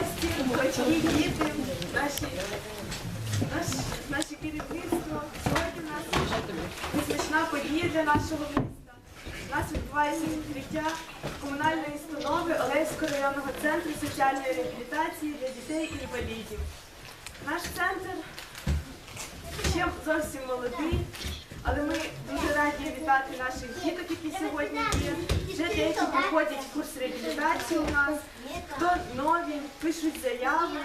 гості, батьки, діти, наші, наш, наше керівництво. Сьогодні у нас визначна подія для нашого міста. У нас відбувається відкриття комунальної установи Олевського районного центру соціальної реабілітації для дітей-інвалідів. Наш центр ще зовсім молодий, але ми дуже раді вітати наших діток, які сьогодні є. Вже деякі проходять курс реабілітації у нас, хто нові, пишуть заяви.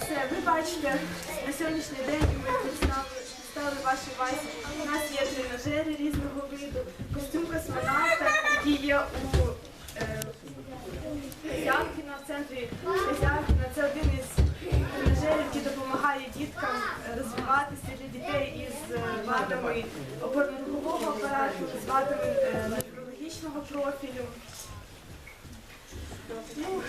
Все, ви бачите, на сьогоднішній день ми представили, ваші увазі. У нас є тренажери різного виду, розвиватися для дітей із е, вадами опорно-рухового апарату, з вадами е, неврологічного профілю. Ну,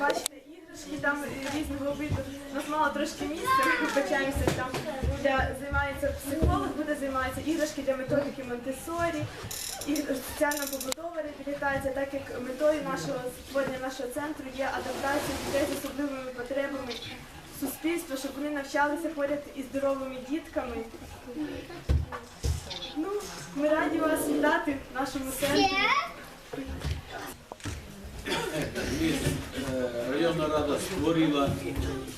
бачите, іграшки там різного виду. У нас мало трошки місця, ми вибачаємося там, де займається психолог, буде займатися іграшки для методики Монтесорі, і соціально-побутова реабілітація, так як метою нашого створення нашого центру є адаптація дітей з особливими потребами суспільство, щоб вони навчалися поряд із здоровими дітками. Ну, ми раді вас вітати в нашому центрі. Районна рада створила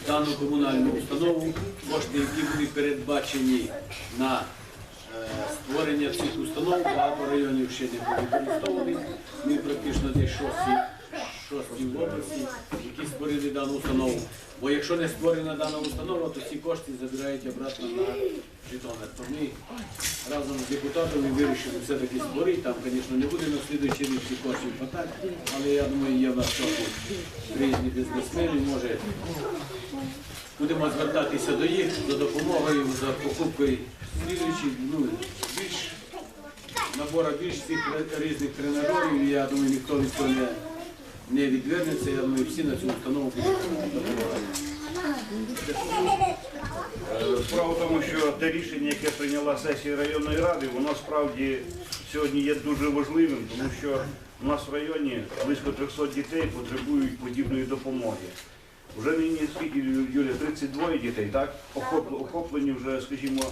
дану комунальну установу. Кошти, які були передбачені на е, створення цих установ, багато районів ще не були використовані. Ми практично десь шості в області, які створили дану установу. Бо якщо не створена дана установа, то ці кошти забирають обратно на Житомир. То ми разом з депутатами вирішили все-таки створити. Там, звісно, не буде на слідуючий рік ці коштів хватати, але я думаю, є в нас різні бізнесмени, може будемо звертатися до їх за допомогою, за покупкою слідуючих, ну, більш набора більш цих різних тренерів. Я думаю, ніхто від цього не відвернеться. Я думаю, всі на цю установу будуть. Справа в тому, що те рішення, яке прийняла сесія районної ради, воно справді сьогодні є дуже важливим, тому що у нас в районі близько 300 дітей потребують подібної допомоги. Вже нині скільки Юля, 32 дітей, так Охоп- охоплені вже, скажімо,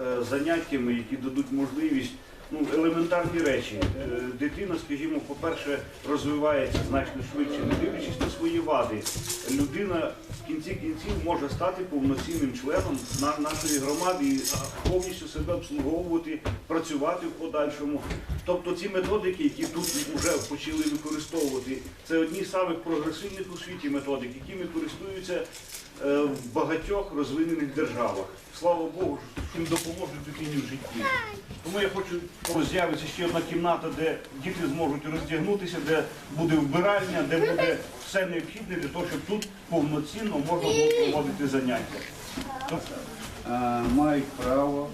е, заняттями, які дадуть можливість. Ну, елементарні речі. Е, Дитина, скажімо, по-перше, розвивається значно швидше, не дивлячись на свої вади. Людина в кінці кінців може стати повноцінним членом на- нашої громади і повністю себе обслуговувати, працювати в подальшому. Тобто ці методики, які тут вже почали використовувати, це одні з самих прогресивних у світі методик, якими користуються е, в багатьох розвинених державах. Слава Богу, що їм допоможуть дитині в житті. Тому я хочу, з'явиться ще одна кімната, де діти зможуть роздягнутися, де буде вбиральня, де буде все необхідне для того, щоб тут повноцінно можна було проводити заняття. Е, мають право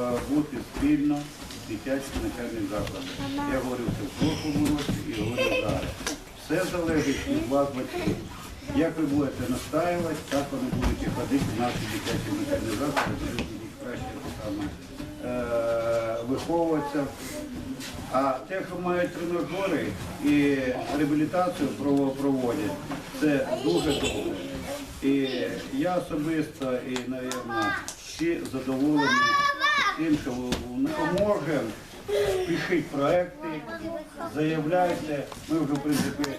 е, бути спільно з дитячим навчальним закладом. Я говорив це в прошлому році і говорю зараз. Все залежить від вас, батьків. Як ви будете настаювати, так вони будуть ходити в наші дитячі навчальні заклади, будуть краще саме виховуватися. А те, що мають тренажери і реабілітацію прово- проводять, це дуже добре. І я особисто і, мабуть, всі задоволені тим, що ми можемо пишіть проекти, заявляйте. Ми вже, в принципі,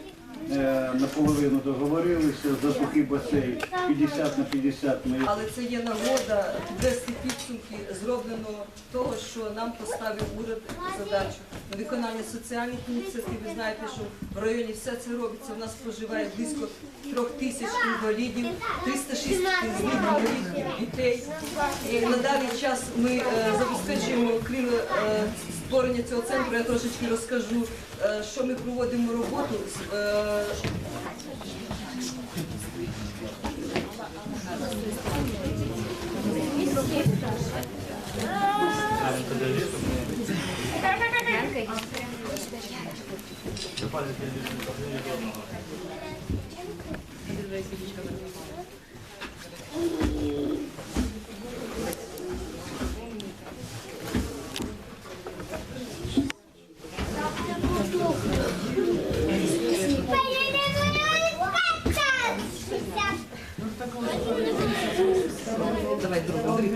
е, наполовину договорилися за сухий басейн 50 на 50 ми Але це є нагода вести підсумки зроблено того, що нам поставив уряд задачу виконання соціальних ініціатив. Ви знаєте, що в районі все це робиться. У нас проживає близько трьох тисяч інвалідів, 306 інвалідів дітей. І на даний час ми е, забезпечуємо крім е, створення цього центру. Я трошечки розкажу, е, що ми проводимо роботу. Thank you. Entendeu isso? Eu falei que ele Давай, друг, Андрей,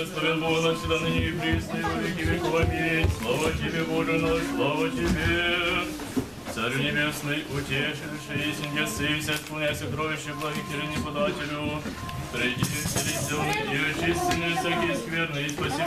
Благословен Бог навсегда ныне и присно, и во веки веков. Аминь. Слава Тебе, Боже наш, слава Тебе. Царю небесный, утешивший, если не сыся, склоняй сокровище благих подателю. Приди, вселись и очисти всякие скверны, и спаси